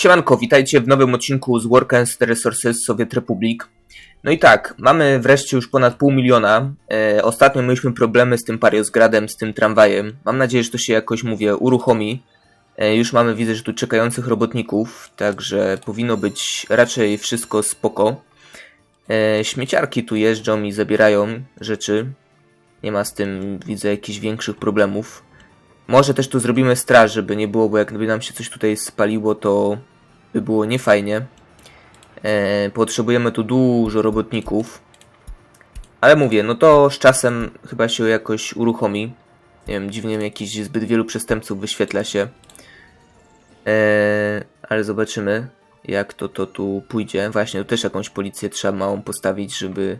Siemanko, witajcie w nowym odcinku z Work and Resources Soviet Republic. No i tak, mamy wreszcie już ponad pół miliona. E, ostatnio mieliśmy problemy z tym Pariosgradem, z tym tramwajem. Mam nadzieję, że to się jakoś, mówię, uruchomi. E, już mamy, widzę, że tu czekających robotników, także powinno być raczej wszystko spoko. E, śmieciarki tu jeżdżą i zabierają rzeczy. Nie ma z tym, widzę, jakichś większych problemów. Może też tu zrobimy straż, żeby nie było, bo jakby nam się coś tutaj spaliło, to by było niefajnie. E, potrzebujemy tu dużo robotników. Ale mówię, no to z czasem chyba się jakoś uruchomi. Nie wiem, dziwnie jakiś zbyt wielu przestępców wyświetla się. E, ale zobaczymy, jak to, to tu pójdzie. Właśnie, tu też jakąś policję trzeba małą postawić, żeby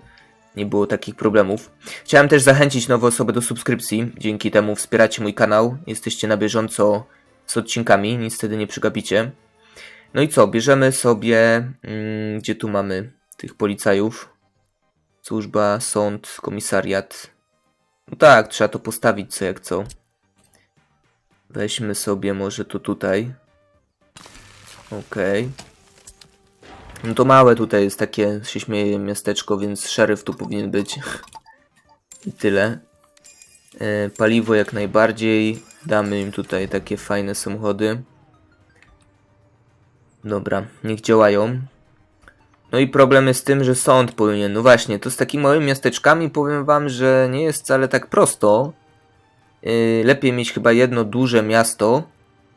nie było takich problemów. Chciałem też zachęcić nowe osoby do subskrypcji. Dzięki temu wspieracie mój kanał. Jesteście na bieżąco z odcinkami, nic wtedy nie przegapicie. No i co, bierzemy sobie, mm, gdzie tu mamy tych policajów? Służba, sąd, komisariat. No tak, trzeba to postawić co jak co. Weźmy sobie może to tutaj. Okej. No to małe tutaj jest takie, się śmieje miasteczko, więc szeryf tu powinien być. I tyle. E, paliwo jak najbardziej. Damy im tutaj takie fajne samochody. Dobra, niech działają. No i problem jest z tym, że sąd powinien. No właśnie, to z takimi małymi miasteczkami powiem wam, że nie jest wcale tak prosto. Yy, lepiej mieć chyba jedno duże miasto.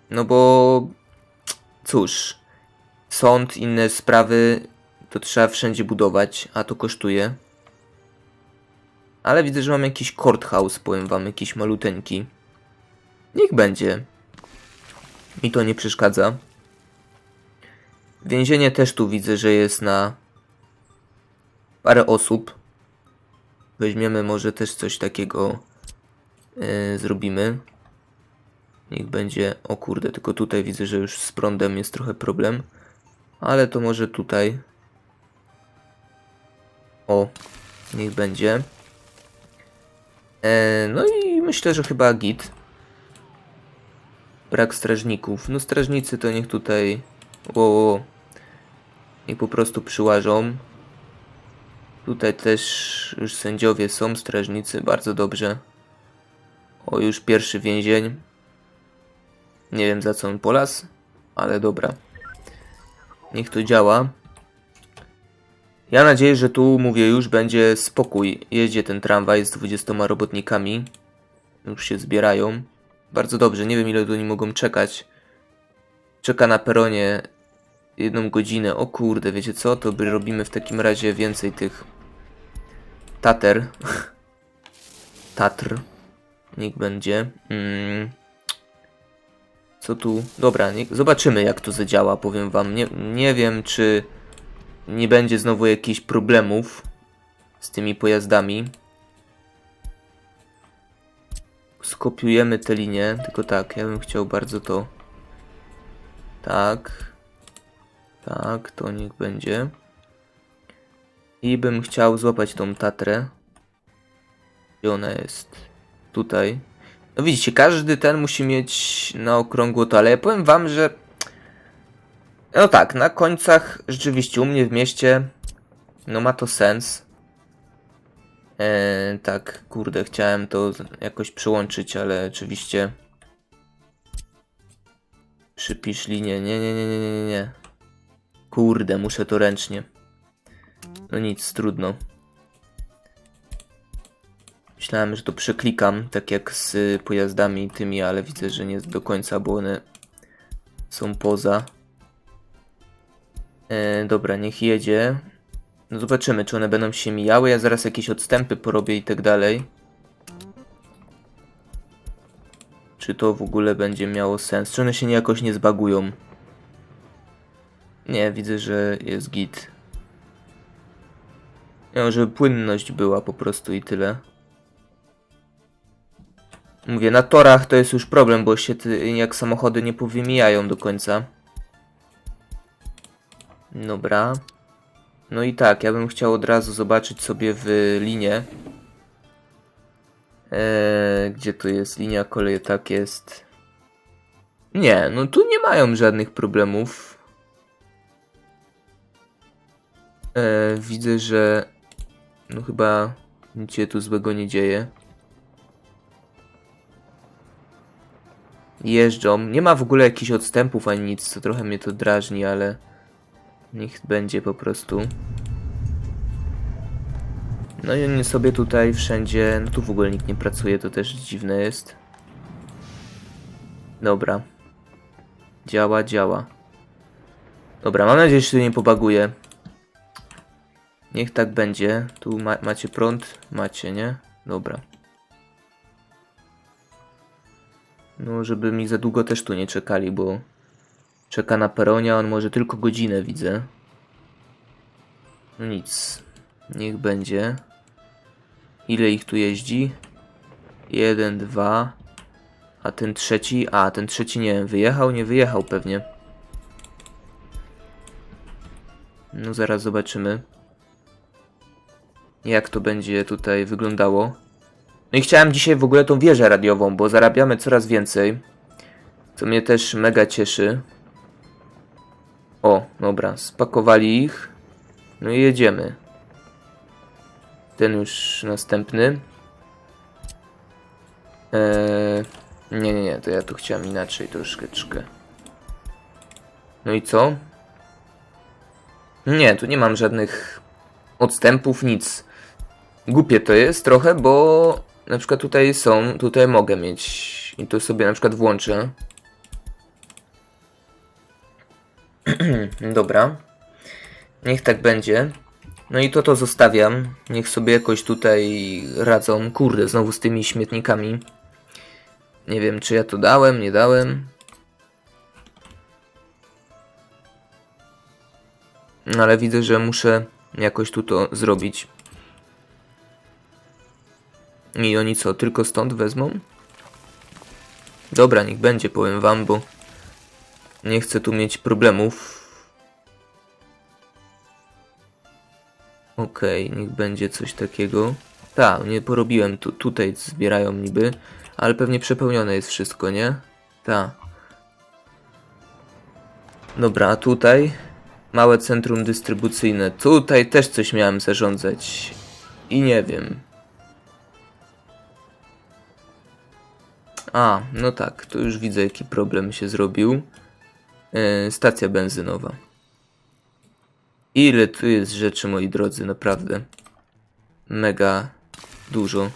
No bo cóż, sąd, inne sprawy to trzeba wszędzie budować, a to kosztuje. Ale widzę, że mam jakiś courthouse, powiem wam, jakiś maluteńki. Niech będzie. Mi to nie przeszkadza. Więzienie też tu widzę, że jest na parę osób. Weźmiemy może też coś takiego yy, zrobimy. Niech będzie, o kurde, tylko tutaj widzę, że już z prądem jest trochę problem. Ale to może tutaj. O, niech będzie. E, no i myślę, że chyba git. Brak strażników. No strażnicy to niech tutaj... O, i po prostu przyłażą. Tutaj też już sędziowie są, strażnicy, bardzo dobrze. O, już pierwszy więzień. Nie wiem za co on polas, ale dobra. Niech to działa. Ja nadzieję, że tu, mówię, już będzie spokój. Jeździ ten tramwaj z 20 robotnikami. Już się zbierają. Bardzo dobrze, nie wiem ile do mogą czekać. Czeka na peronie jedną godzinę. O kurde, wiecie co? To by robimy w takim razie więcej tych tater. Tatr. Niech będzie. Mm. Co tu? Dobra, nie, zobaczymy jak to zadziała, powiem wam. Nie, nie wiem, czy nie będzie znowu jakichś problemów z tymi pojazdami. Skopiujemy tę linię, tylko tak, ja bym chciał bardzo to... Tak. Tak, to niech będzie. I bym chciał złapać tą Tatrę. Gdzie ona jest? Tutaj. No widzicie, każdy ten musi mieć na okrągło to, ale ja powiem wam, że... No tak, na końcach rzeczywiście u mnie w mieście no ma to sens. Eee, tak, kurde, chciałem to jakoś przyłączyć, ale oczywiście... Przypisz linię, nie, nie, nie, nie, nie, nie. Kurde, muszę to ręcznie. No nic, trudno. Myślałem, że to przeklikam, tak jak z pojazdami tymi, ale widzę, że nie do końca, bo one są poza. E, dobra, niech jedzie. No zobaczymy, czy one będą się mijały. Ja zaraz jakieś odstępy porobię i tak dalej. Czy to w ogóle będzie miało sens? Czy one się jakoś nie zbagują? Nie, widzę, że jest git. Nie, żeby płynność była po prostu i tyle. Mówię, na torach to jest już problem, bo się ty, jak samochody nie powymijają do końca. Dobra. No i tak, ja bym chciał od razu zobaczyć sobie w linię. Eee, gdzie tu jest linia kolej? Tak jest. Nie, no tu nie mają żadnych problemów. E, widzę, że no chyba nic się tu złego nie dzieje. Jeżdżą. Nie ma w ogóle jakichś odstępów ani nic, co trochę mnie to drażni, ale niech będzie po prostu. No i oni sobie tutaj wszędzie, no tu w ogóle nikt nie pracuje, to też dziwne jest. Dobra. Działa, działa. Dobra, mam nadzieję, że się nie pobaguje. Niech tak będzie. Tu ma macie prąd? Macie, nie? Dobra. No, żeby mi za długo też tu nie czekali, bo czeka na peronie, a on może tylko godzinę, widzę. No nic. Niech będzie. Ile ich tu jeździ? Jeden, dwa. A ten trzeci? A, ten trzeci nie wiem, wyjechał? Nie wyjechał pewnie. No zaraz zobaczymy. Jak to będzie tutaj wyglądało. No i chciałem dzisiaj w ogóle tą wieżę radiową, bo zarabiamy coraz więcej. Co mnie też mega cieszy. O, dobra, spakowali ich. No i jedziemy. Ten już następny. Eee, nie, nie, nie, to ja tu chciałem inaczej troszeczkę. No i co? Nie, tu nie mam żadnych odstępów, nic. Głupie to jest trochę, bo na przykład tutaj są, tutaj mogę mieć i to sobie na przykład włączę. Dobra. Niech tak będzie. No i to to zostawiam. Niech sobie jakoś tutaj radzą. Kurde, znowu z tymi śmietnikami. Nie wiem, czy ja to dałem, nie dałem. No ale widzę, że muszę jakoś tu to zrobić. I oni co, tylko stąd wezmą? Dobra, niech będzie, powiem wam, bo nie chcę tu mieć problemów. Okej, niech będzie coś takiego. Tak, nie porobiłem, tu, tutaj zbierają niby, ale pewnie przepełnione jest wszystko, nie? Tak. Dobra, tutaj małe centrum dystrybucyjne. Tutaj też coś miałem zarządzać. I nie wiem. A, no tak, to już widzę jaki problem się zrobił. Yy, stacja benzynowa. Ile tu jest rzeczy, moi drodzy, naprawdę. Mega dużo.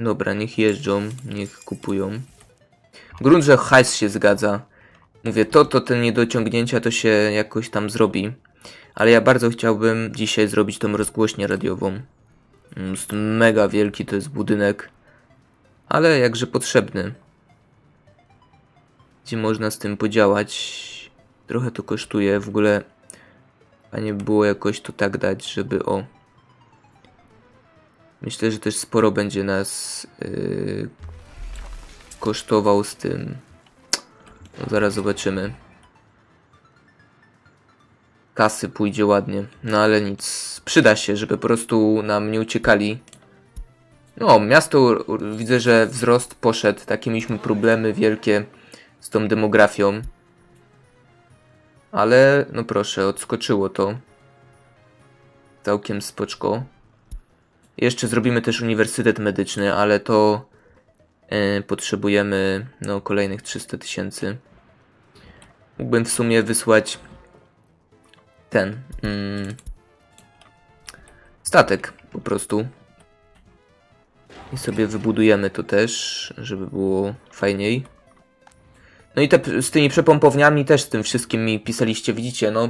Dobra, niech jeżdżą, niech kupują. Grunt, że hajs się zgadza. Mówię, to, to te niedociągnięcia to się jakoś tam zrobi. Ale ja bardzo chciałbym dzisiaj zrobić tą rozgłośnię radiową. Jest mega wielki to jest budynek. Ale jakże potrzebny. Gdzie można z tym podziałać. Trochę to kosztuje. W ogóle a nie było jakoś to tak dać, żeby o... Myślę, że też sporo będzie nas yy, kosztował z tym. No, zaraz zobaczymy. Kasy pójdzie ładnie. No ale nic. Przyda się, żeby po prostu nam nie uciekali. No, miasto widzę, że wzrost poszedł. Takie mieliśmy problemy wielkie z tą demografią. Ale, no proszę, odskoczyło to. Całkiem spoczko. Jeszcze zrobimy też uniwersytet medyczny, ale to yy, potrzebujemy no, kolejnych 300 tysięcy. Mógłbym w sumie wysłać ten mm, statek po prostu. I sobie wybudujemy to też, żeby było fajniej. No i te, z tymi przepompowniami też z tym wszystkim mi pisaliście, widzicie, no.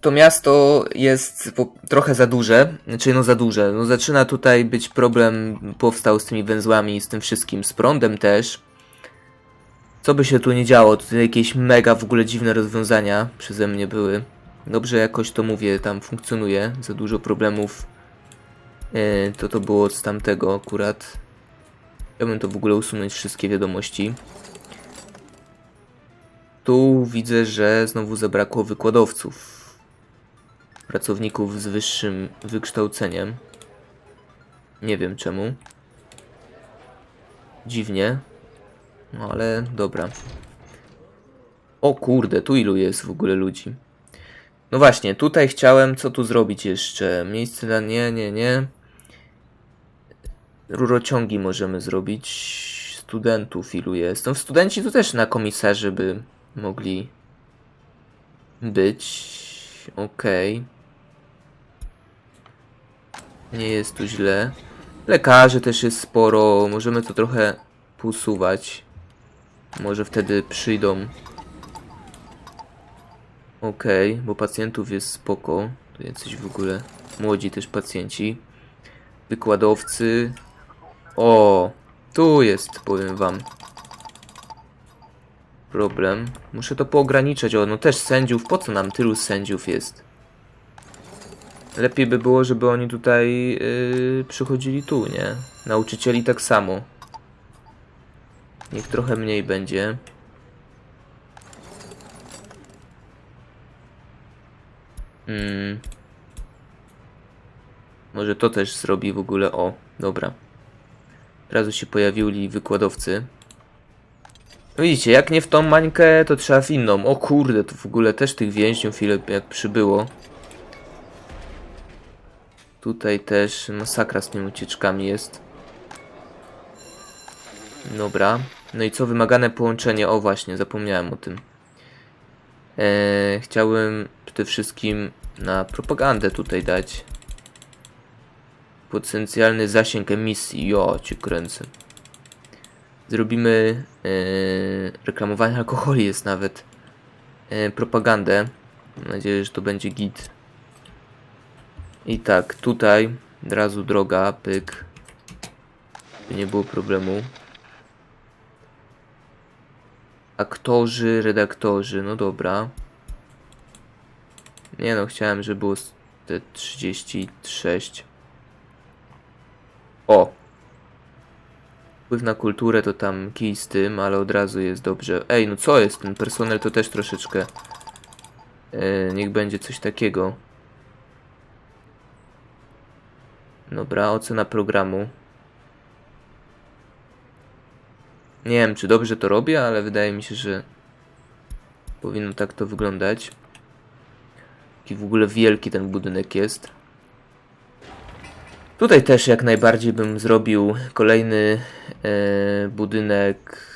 To miasto jest trochę za duże, znaczy no za duże. No zaczyna tutaj być problem, powstał z tymi węzłami z tym wszystkim, z prądem też. Co by się tu nie działo, to jakieś mega w ogóle dziwne rozwiązania przeze mnie były. Dobrze jakoś to mówię, tam funkcjonuje, za dużo problemów. Yy, to to było z tamtego akurat. Chciałbym to w ogóle usunąć wszystkie wiadomości. Tu widzę, że znowu zabrakło wykładowców. Pracowników z wyższym wykształceniem. Nie wiem czemu. Dziwnie. No ale dobra. O kurde, tu ilu jest w ogóle ludzi. No właśnie, tutaj chciałem, co tu zrobić jeszcze? Miejsce na nie, nie, nie. Rurociągi możemy zrobić. Studentów ilu jest? No studenci to też na komisarzy by mogli być. Okej. Nie jest tu źle. Lekarzy też jest sporo. Możemy to trochę posuwać. Może wtedy przyjdą. Okej, bo pacjentów jest spoko. Tu jacyś w ogóle młodzi też pacjenci. Wykładowcy. O, tu jest, powiem wam. Problem. Muszę to poograniczać. O, no też sędziów. Po co nam tylu sędziów jest? Lepiej by było, żeby oni tutaj yy, przychodzili tu, nie? Nauczycieli tak samo. Niech trochę mniej będzie. Mm. Może to też zrobi w ogóle. O, dobra. Razu się pojawili wykładowcy. No widzicie, jak nie w tą mańkę, to trzeba w inną. O kurde, to w ogóle też tych więźniów ile jak przybyło. Tutaj też masakra z tymi ucieczkami jest. Dobra. No i co wymagane połączenie? O właśnie, zapomniałem o tym. Eee, chciałem przede wszystkim na propagandę tutaj dać. Potencjalny zasięg emisji. Jo, cię kręcę. Zrobimy e, reklamowanie alkoholi jest nawet. E, propagandę. Mam nadzieję, że to będzie git. I tak, tutaj od razu droga, pyk. By nie było problemu. Aktorzy, redaktorzy, no dobra. Nie no, chciałem, żeby było te 36. O! Wpływ na kulturę to tam kij z tym, ale od razu jest dobrze. Ej, no co jest? Ten personel to też troszeczkę... E, niech będzie coś takiego. Dobra, ocena programu. Nie wiem, czy dobrze to robię, ale wydaje mi się, że powinno tak to wyglądać. Jaki w ogóle wielki ten budynek jest. Tutaj też jak najbardziej bym zrobił kolejny e, budynek.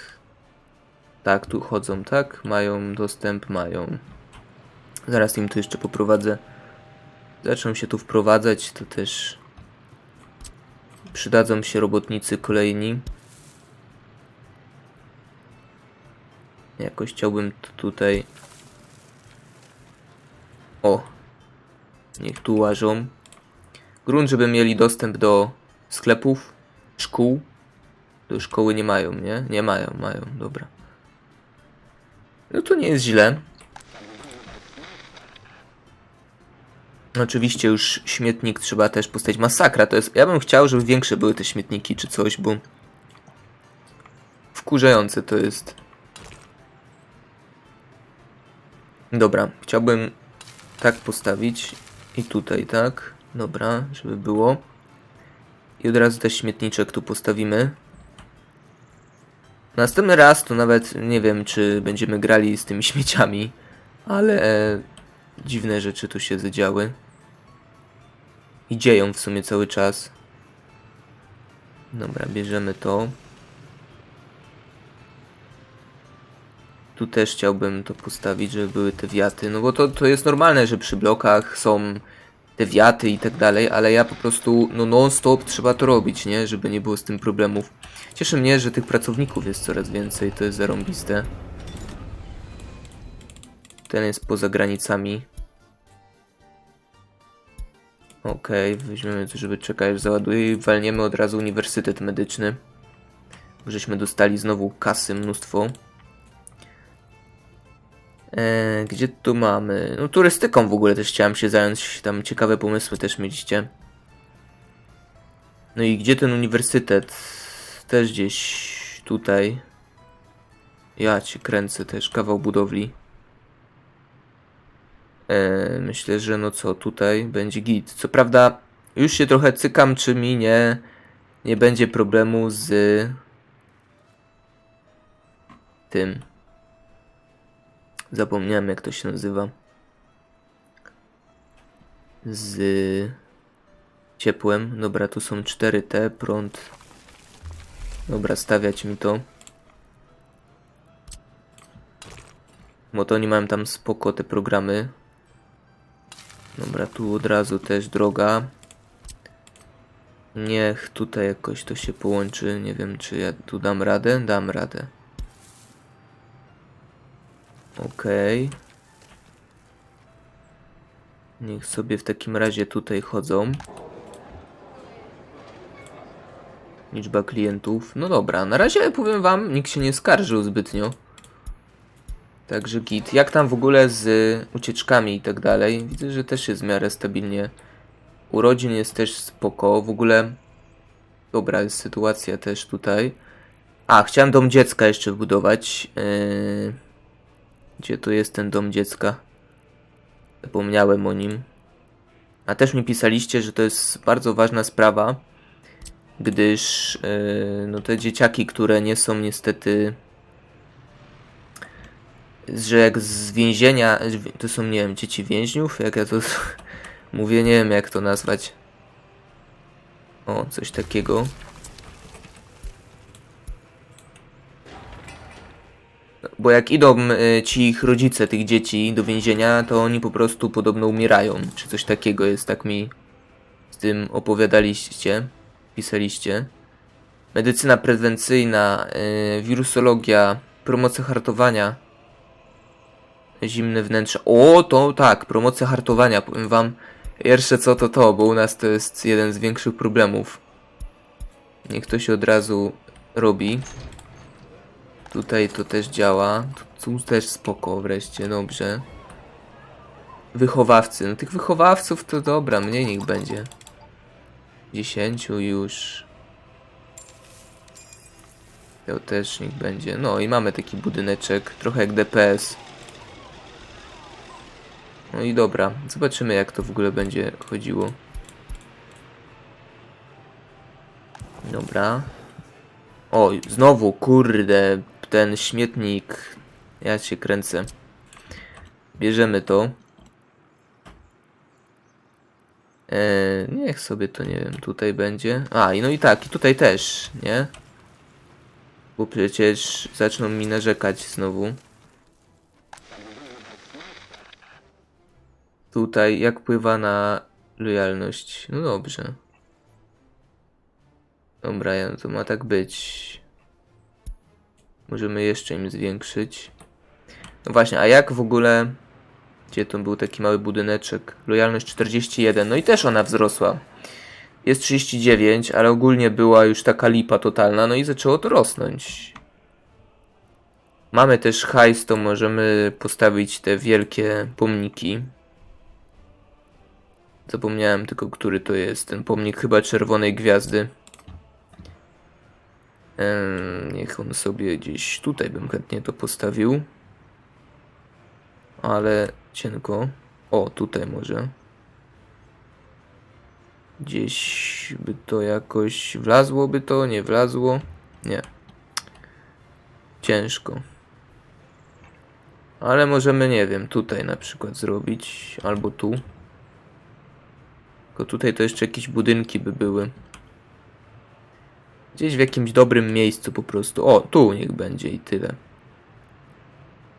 Tak, tu chodzą, tak? Mają dostęp, mają. Zaraz im tu jeszcze poprowadzę. Zaczną się tu wprowadzać, to też przydadzą się robotnicy kolejni. Jakoś chciałbym tutaj. O! Niech tu łażą. Grunt, żeby mieli dostęp do sklepów, szkół. Do szkoły nie mają, nie? Nie mają, mają, dobra. No to nie jest źle. Oczywiście już śmietnik trzeba też postawić. Masakra to jest. Ja bym chciał, żeby większe były te śmietniki czy coś, bo wkurzające to jest. Dobra, chciałbym tak postawić i tutaj, tak? Dobra, żeby było. I od razu też śmietniczek tu postawimy. Następny raz to nawet nie wiem, czy będziemy grali z tymi śmieciami, ale e, dziwne rzeczy tu się zadziały. I dzieją w sumie cały czas. Dobra, bierzemy to. Tu też chciałbym to postawić, żeby były te wiaty. No bo to, to jest normalne, że przy blokach są te wiaty i tak dalej, ale ja po prostu no non-stop trzeba to robić, nie? Żeby nie było z tym problemów. Cieszy mnie, że tych pracowników jest coraz więcej, to jest zarąbiste. Ten jest poza granicami. Okej, weźmiemy to, żeby czekać, załaduje i walniemy od razu Uniwersytet Medyczny. Żeśmy dostali znowu kasy mnóstwo. E, gdzie tu mamy? No turystyką w ogóle też chciałem się zająć. Tam ciekawe pomysły też mieliście. No i gdzie ten uniwersytet? Też gdzieś tutaj. Ja cię kręcę też, kawał budowli. E, myślę, że no co, tutaj będzie git. Co prawda, już się trochę cykam, czy mi nie, nie będzie problemu z tym. Zapomniałem jak to się nazywa. z ciepłem. Dobra, tu są 4T, prąd. Dobra, stawiać mi to. Bo to oni mają tam spoko te programy. Dobra, tu od razu też droga. Niech tutaj jakoś to się połączy. Nie wiem, czy ja tu dam radę. Dam radę. Okej. Niech sobie w takim razie tutaj chodzą. Liczba klientów. No dobra, na razie powiem wam, nikt się nie skarżył zbytnio. Także git. Jak tam w ogóle z ucieczkami i tak dalej? Widzę, że też jest w miarę stabilnie. Urodzin jest też spoko. W ogóle dobra jest sytuacja też tutaj. A, chciałem dom dziecka jeszcze wbudować. Yy... Gdzie tu jest ten dom dziecka? Zapomniałem o nim. A też mi pisaliście, że to jest bardzo ważna sprawa, gdyż yy, no te dzieciaki, które nie są niestety że jak z więzienia, to są, nie wiem, dzieci więźniów, jak ja to mówię, nie wiem jak to nazwać. O, coś takiego. Bo jak idą y, ci ich rodzice tych dzieci do więzienia, to oni po prostu podobno umierają, czy coś takiego jest, tak mi z tym opowiadaliście, pisaliście. Medycyna prewencyjna, y, wirusologia, promocja hartowania, zimne wnętrze. O, to tak, promocja hartowania, powiem wam. Pierwsze co to to, bo u nas to jest jeden z większych problemów. Niech to się od razu robi. Tutaj to też działa. Tu też spoko wreszcie, dobrze. Wychowawcy. No tych wychowawców to dobra, mniej niech będzie. Dziesięciu już. To też niech będzie. No i mamy taki budyneczek, trochę jak DPS. No i dobra, zobaczymy jak to w ogóle będzie chodziło. Dobra. O, znowu, kurde, ten śmietnik. Ja się kręcę. Bierzemy to. Eee, niech sobie to, nie wiem, tutaj będzie. A, i no i tak, i tutaj też, nie? Bo przecież zaczną mi narzekać znowu. Tutaj, jak wpływa na lojalność? No dobrze. Dobra, to ma tak być. Możemy jeszcze im zwiększyć. No właśnie, a jak w ogóle... Gdzie to był taki mały budyneczek? Lojalność 41, no i też ona wzrosła. Jest 39, ale ogólnie była już taka lipa totalna, no i zaczęło to rosnąć. Mamy też hajs, to możemy postawić te wielkie pomniki. Zapomniałem tylko, który to jest. Ten pomnik chyba czerwonej gwiazdy. Niech on sobie gdzieś tutaj bym chętnie to postawił. Ale cienko. O, tutaj może. Gdzieś by to jakoś wlazłoby to, nie wlazło. Nie. Ciężko. Ale możemy, nie wiem, tutaj na przykład zrobić. Albo tu. Tylko tutaj to jeszcze jakieś budynki by były. Gdzieś w jakimś dobrym miejscu po prostu. O, tu niech będzie i tyle.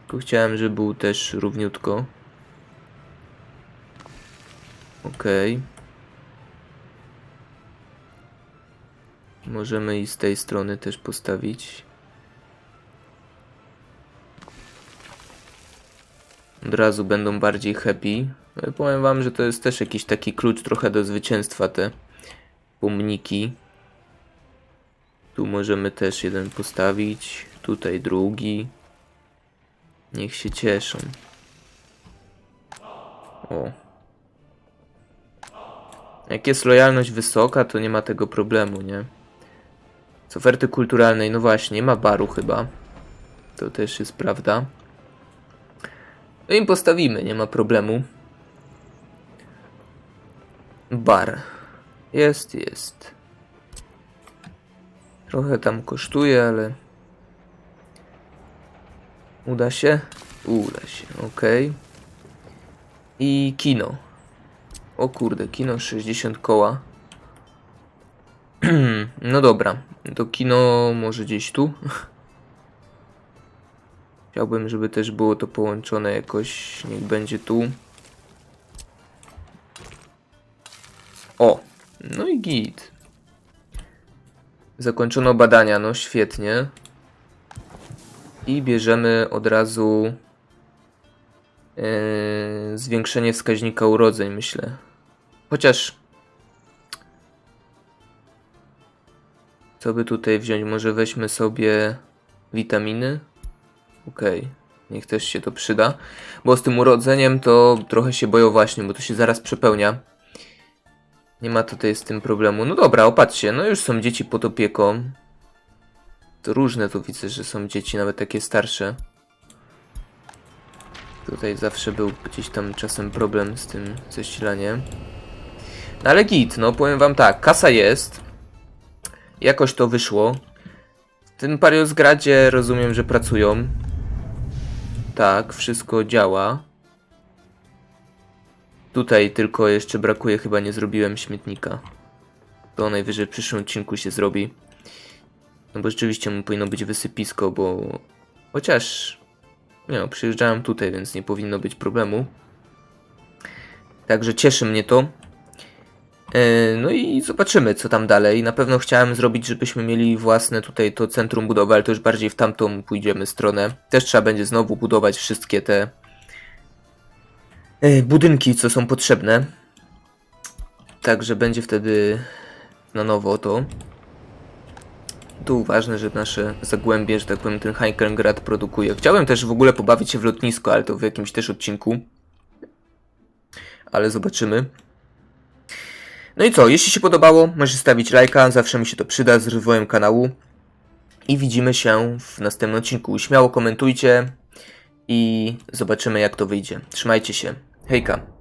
Tylko chciałem, żeby był też równiutko. Okej. Możemy i z tej strony też postawić. Od razu będą bardziej happy. I powiem wam, że to jest też jakiś taki klucz trochę do zwycięstwa te pomniki. Tu możemy też jeden postawić. Tutaj drugi. Niech się cieszą. O. Jak jest lojalność wysoka, to nie ma tego problemu, nie? Z oferty kulturalnej, no właśnie, nie ma baru chyba. To też jest prawda. No im postawimy, nie ma problemu. Bar. Jest, jest. Trochę tam kosztuje, ale... Uda się? Uda się, ok. I kino. O kurde, kino 60 koła. no dobra, to kino może gdzieś tu. Chciałbym, żeby też było to połączone jakoś, niech będzie tu. O, no i git. Zakończono badania, no świetnie. I bierzemy od razu yy, zwiększenie wskaźnika urodzeń, myślę. Chociaż. Co by tutaj wziąć? Może weźmy sobie witaminy. Okej, niech też się to przyda. Bo z tym urodzeniem to trochę się boję właśnie, bo to się zaraz przepełnia. Nie ma tutaj z tym problemu. No dobra, opatrzcie, no już są dzieci pod opieką. To różne tu widzę, że są dzieci, nawet takie starsze. Tutaj zawsze był gdzieś tam czasem problem z tym ześcilaniem. No ale git, no powiem wam tak, kasa jest. Jakoś to wyszło. W tym Pariosgradzie rozumiem, że pracują. Tak, wszystko działa. Tutaj tylko jeszcze brakuje, chyba nie zrobiłem śmietnika. To najwyżej w przyszłym odcinku się zrobi. No bo rzeczywiście mu powinno być wysypisko, bo... Chociaż... Nie no, przyjeżdżałem tutaj, więc nie powinno być problemu. Także cieszy mnie to. E, No i zobaczymy, co tam dalej. Na pewno chciałem zrobić, żebyśmy mieli własne tutaj to centrum budowy, ale to już bardziej w tamtą pójdziemy stronę. Też trzeba będzie znowu budować wszystkie te budynki, co są potrzebne. Także będzie wtedy na nowo to. Tu ważne, że nasze zagłębie, że tak powiem, ten Heikengrad produkuje. Chciałem też w ogóle pobawić się w lotnisko, ale to w jakimś też odcinku. Ale zobaczymy. No i co, jeśli się podobało, możesz stawić lajka, zawsze mi się to przyda z rozwojem kanału. I widzimy się w następnym odcinku. Śmiało komentujcie i zobaczymy jak to wyjdzie. Trzymajcie się. Hejka.